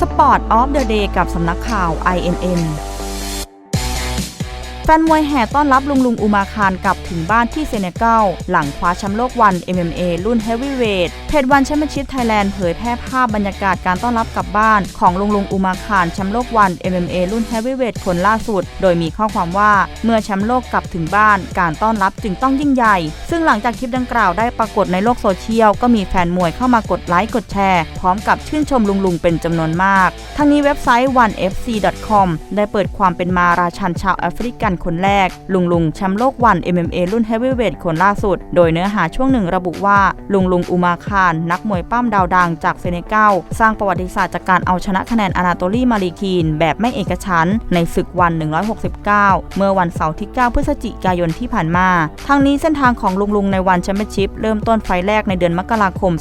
Sport of the Day กับสำนักข่าว INN นมวยแห่ต้อนรับลุงลุงอุมาคารกลับถึงบ้านที่เซเนกัลหลังคว้าแชมป์โลกวัน MMA รุ่นเฮฟวีเวทเพจวันแชมเปี้ยนชิพไทยแลนด์เผยแพร่ภาพบรรยากาศการต้อนรับกลับบ้านของลุงลุงอุมาคารแชมป์โลกวัน MMA รุ่นเฮฟวีเวทคนล่าสุด โดยมีข้อความว่าเมื่อแชมป์โลกกลับถึงบ้าน การต้อนรับจึงต้องยิ่งใหญ่ ซึ่งหลังจากคลิปดังกล่าวได้ปรากฏในโลกโซเชียลก็มีแฟนมวยเข้ามากดไลค์กดแชร์ พร้อมกับชื่นชมลุงลุงเป็นจำนวนมาก ทั้งนี้เว็บไซต์ onefc.com ได้เปิดความเป็นมาราชันชาวแอฟริกันคนแรก ลุงลุงแชมป์โลกวัน MMA รุ่นเฮฟวีเวทคนล่าสุด โดยเนื้อหาช่วงหนึ่งระบุว่า ลุงลุงอุมาคารนักมวยปั้มดาวดังจากเซเนกัลสร้างประวัติศาสตร์จากการเอาชนะคะแนนอนาโตลีมารีคีน แบบไม่เอกฉันในศึกวัน 169 เมื่อวันเสาร์ที่ 9 พฤศจิกายนที่ผ่านมา ทั้งนี้เส้นทางของลุงลุงในวันแชมเปี้ยนชิพเริ่มต้นไฟแรกในเดือนมกราคม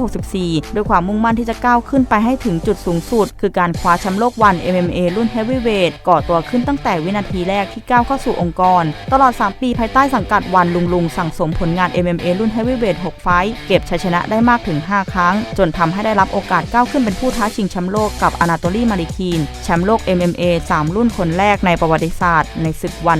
2564 ด้วยความมุ่งมั่นที่จะก้าวขึ้นไปให้ถึงจุดสูงสุด คือการคว้าแชมป์โลกวัน MMA รุ่นเฮฟวีเวทก่อตัวขึ้นตั้งแต่วินาทีแรกที่ก้าวเข้าสู่องค์กร ตลอด 3 ปีภายใต้สังกัดวันลุงลุงสั่งสมผลงาน MMA รุ่นเฮฟวีเวท6ไฟท์เก็บชัยชนะได้มากถึง 5 ครั้ง จนทำให้ได้รับโอกาสก้าวขึ้นเป็นผู้ท้าชิงแชมป์โลกกับอนาโตลีมาริคีนแชมป์โลก MMA 3 รุ่นคนแรกในประวัติศาสตร์ ในศึกวัน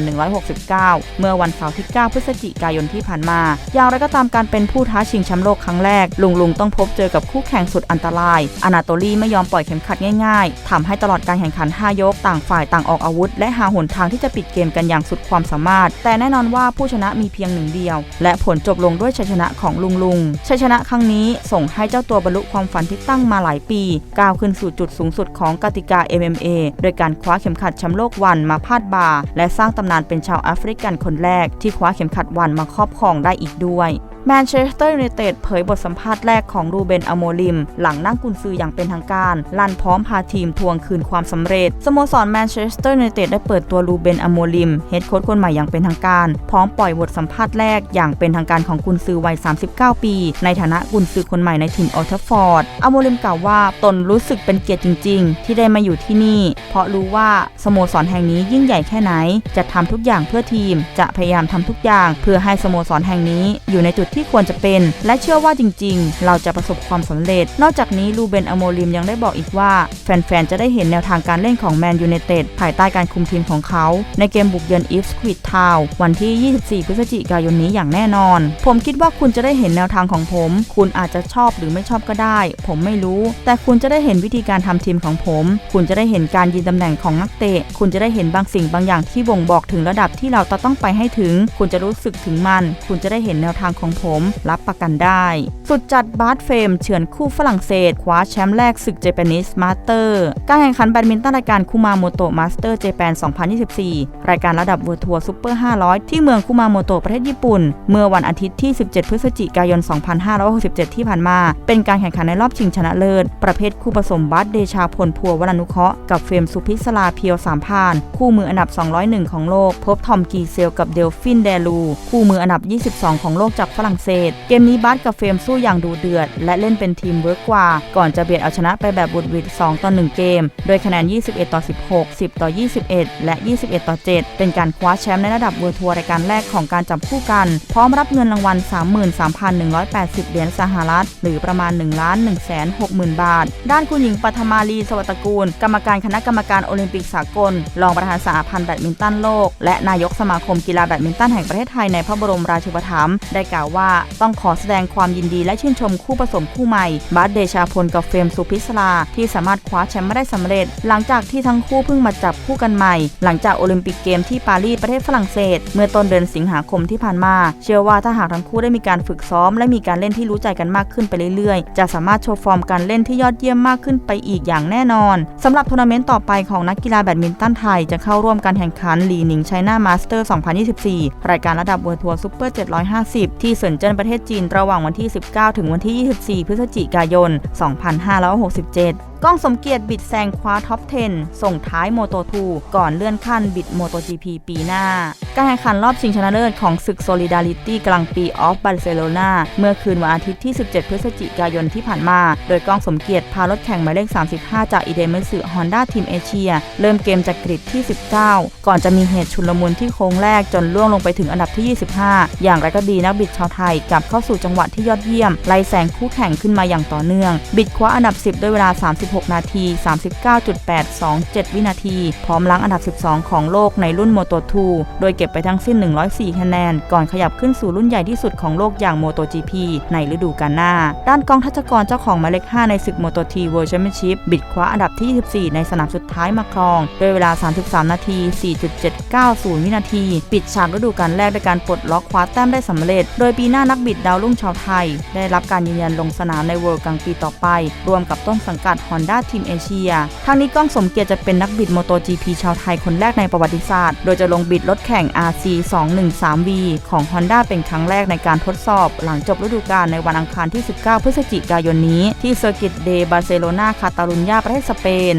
169 เมื่อวันเสาร์ที่ 9 พฤศจิกายนที่ผ่านมา อย่างไรก็ตามการเป็นผู้ท้าชิงแชมป์โลกครั้งแรก ลุงลุงต้องพบเจอกับคู่แข่งสุดอันตราย อนาโตลีไม่ยอมปล่อยเข็มขัดง่ายๆทำให้ตลอดการแข่งขัน 5 ยก ต่างฝ่ายต่างออกอาวุธ และหาหนทางที่จะปิดเกมกันอย่างสุดความสามารถ แต่แน่นอนว่าผู้ชนะมีเพียงหนึ่งเดียว และผลจบลงด้วยชัยชนะของลุงลุงชัยชนะครั้งนี้ส่งให้เจ้าตัวบรรลุความฝันที่ตั้งมาหลายปี ก้าวขึ้นสู่จุดสูงสุดของกติกา MMA โดยการคว้าเข็มขัดแชมป์โลกวันมาพาดบ่าและสร้างตำนานเป็นชาวแอฟริกันคนแรก ที่คว้าเข็มขัดวันมาครอบครองได้อีกด้วย แมนเชสเตอร์ยูไนเต็ดเผยบทสัมภาษณ์แรกของรูเบนอโมลิม หลังนั่งกุนซืออย่างเป็นทางการ ลั่นพร้อมพาทีมทวงคืนความสำเร็จ สโมสรแมนเชสเตอร์ยูไนเต็ดได้เปิดตัวรูเบนอโมลิมเฮดโค้ชคนใหม่อย่างเป็นทางการ พร้อมปล่อยบทสัมภาษณ์แรกอย่างเป็นทางการของกุนซือวัย 39 ปี ในฐานะกุนซือคนใหม่ในถิ่นออลทฟอร์ดอโมลิมกล่าวว่าตนรู้สึกเป็นเกียรติจริง ๆ ที่ได้มาอยู่ที่นี่ เพราะรู้ว่าสโมสรแห่งนี้ยิ่งใหญ่แค่ไหน จะทำทุกอย่างเพื่อทีม จะพยายามทำทุกอย่าง เพื่อให้สโมสรแห่งนี้อยู่ในจุดที่ควรจะเป็น และเชื่อว่าจริง ๆ เราจะประสบความสำเร็จ นอกจากนี้ลูเบนอโมลิมยังได้บอกอีกว่า แฟนๆ จะได้เห็นแนวทางการเล่นของแมนยูไนเต็ดภายใต้การคุมทีมของเขา ในเกมบุกเยือนอีฟสควิดทาววันที่ 24 พฤศจิกายนนี้อย่างแน่นอน ผมคิดว่าคุณจะได้เห็นแนวทางของผม คุณอาจจะชอบหรือไม่ชอบก็ได้ ผมไม่รู้ แต่คุณจะได้เห็นวิธีการทำทีมของผม คุณจะได้เห็นการยืนตำแหน่งของนักเตะ คุณจะได้เห็นบางสิ่งบางอย่างที่บ่งบอกถึงระดับที่เราต้องไปให้ถึง คุณจะรู้สึกถึงมัน คุณจะได้เห็นแนวทางของผมรับประกันได้ สุดจัดบาสเฟมเฉือนคู่ฝรั่งเศสคว้าแชมป์แรกศึกเจแปนิสมาสเตอร์การแข่งขันแบดมินตันรายการคูมาโมโตะมาสเตอร์เจแปน 2024 รายการระดับเวอร์ทัวร์ซูเปอร์ 500 ที่เมืองคูมาโมโตะประเทศญี่ปุ่น เมื่อวันอาทิตย์ที่ 17 พฤศจิกายน 2567 ที่ผ่านมา เป็นการแข่งขันในรอบชิงชนะเลิศ ประเภทคู่ผสมบาสเดชาพลพัววรานุเคราะห์กับเฟรมสุพิศลาเพียวสามพาน คู่มืออันดับ 201 ของโลก พบทอมกีเซลกับเดลฟินเดลู คู่มืออันดับ 22 ของโลกจากฝรั่งเศส เกมนี้บาสกับเฟรมสู้อย่างดูเดือด และเล่นเป็นทีมเวิร์กกว่า ก่อนจะเบียดเอาชนะไปแบบบุดวิด2ต่อ1เกม โดยคะแนน 21 ต่อ 16 10 ต่อ 21 และ 21 ต่อ 7 เป็นการคว้าแชมป์ในระดับเวอร์ทัวร์รายการแรกของการจับคู่กัน พร้อมรับเงินรางวัล 33,180 เหรียญสหรัฐ หรือประมาณ1 1 6 0 0 0 0 บาท ด้านคุณหญิงปัทมาลีสวัสตกูล กรรมการคณะกรรมการโอลิมปิกสากล รองประธานสหพันธ์แบดมินตันโลก และนายกสมาคมกีฬาแบดมินตันแห่งประเทศไทยในพระบรมราชูปถัมภ์ได้กล่าวว่าต้องขอแสดงความยินดีและชื่นชมคู่ผสมคู่ใหม่บาสเดชาพลกับเฟรมสุพิศลาที่สามารถคว้าแชมป์มาได้สำเร็จ หลังจากที่ทั้งคู่เพิ่งมาจับคู่กันใหม่ หลังจากโอลิมปิกเกมที่ปารีสประเทศฝรั่งเศส เมื่อต้นเดือนสิงหาคมที่ผ่านมา เชื่อว่าถ้าหากทั้งคู่ได้มีการฝึกซ้อม และมีการเล่นที่รู้ใจกันมากขึ้นไปเรื่อยๆ จะสามารถโชว์ฟอร์มการเล่นที่ยอดเยี่ยมมากขึ้นไปอีกอย่างแน่นอนสำหรับทัวร์นาเมนต์ต่อไปของนักกีฬาแบดมินตันไทยจะเข้าร่วมการแข่งขันลีนิงไชน่ามาสเตอร์ 2024 รายการระดับเวอร์ทัวร์ซูเปอร์ 750 ที่เซินเจิ้นประเทศจีนระหว่างวันที่ 19 ถึงวันที่ 24 พฤศจิกายน 2567 ก้องสมเกียรติบิดแซงคว้าท็อป 10 ส่งท้ายโมโต2ก่อนเลื่อนขั้นบิดโมโต GP ปีหน้าการแข่งขันรอบชิงชนะเลิศของศึก Solidarity กลางปีออฟบาร์เซโลนาเมื่อคืนวันอาทิตย์ที่ 17 พฤศจิกายนที่ผ่านมา โดยกองสมเกียรติพารถแข่งหมายเลข 35 จากอีเดมสึฮอนด้าทีมเอเชีย เริ่มเกมจากกริดที่ 19 ก่อนจะมีเหตุชุลมุนที่โค้งแรกจนล่วงลงไปถึงอันดับที่ 25 อย่างไรก็ดีนักบิดชาวไทยกลับเข้าสู่จังหวะที่ยอดเยี่ยมไล่แซงคู่แข่งขึ้นมาอย่างต่อเนื่อง บิดคว้าอันดับ 10 ด้วยเวลา 36 นาที 39.827 วินาที พร้อมล้างอันดับ 12 ของโลกในรุ่นโมโต2โดยก็บไปทั้งสิ้น 104 คะแนน ก่อนขยับขึ้นสู่รุ่นใหญ่ที่สุดของโลกอย่างโมโต GP ในฤดูกาลหน้า ด้านกองทัชกรเจ้าของหมายเลข 5 ในศึกโมโตทีเวิลด์แชมเปี้ยนชิพบิดคว้าอันดับที่ 24 ในสนามสุดท้ายมาครอง โดยเวลา 33 นาที 4.790 วินาที ปิดฉากฤดูกาลแรกด้วยการปลดล็อกคว้าแต้มได้สำเร็จ โดยปีหน้านักบิดดาวรุ่งชาวไทย ได้รับการยืนยันลงสนามในเวิลด์กลางปีต่อไป รวมกับต้นสังกัด Honda ทีมเอเชียทางนี้ก้องสมเกียรติจะเป็นนักบิดโมโต GP ชาวไทยคนแรกในประวัติศาสตร์ โดยจะลงบิดรถแข่ง RC 213V ของ Honda เป็นครั้งแรกในการทดสอบ หลังจบฤดูกาลในวันอังคารที่ 19 พฤศจิกายนนี้ ที่เซอร์กิตเดบาร์เซโลนาคาตาลุญญาประเทศสเปน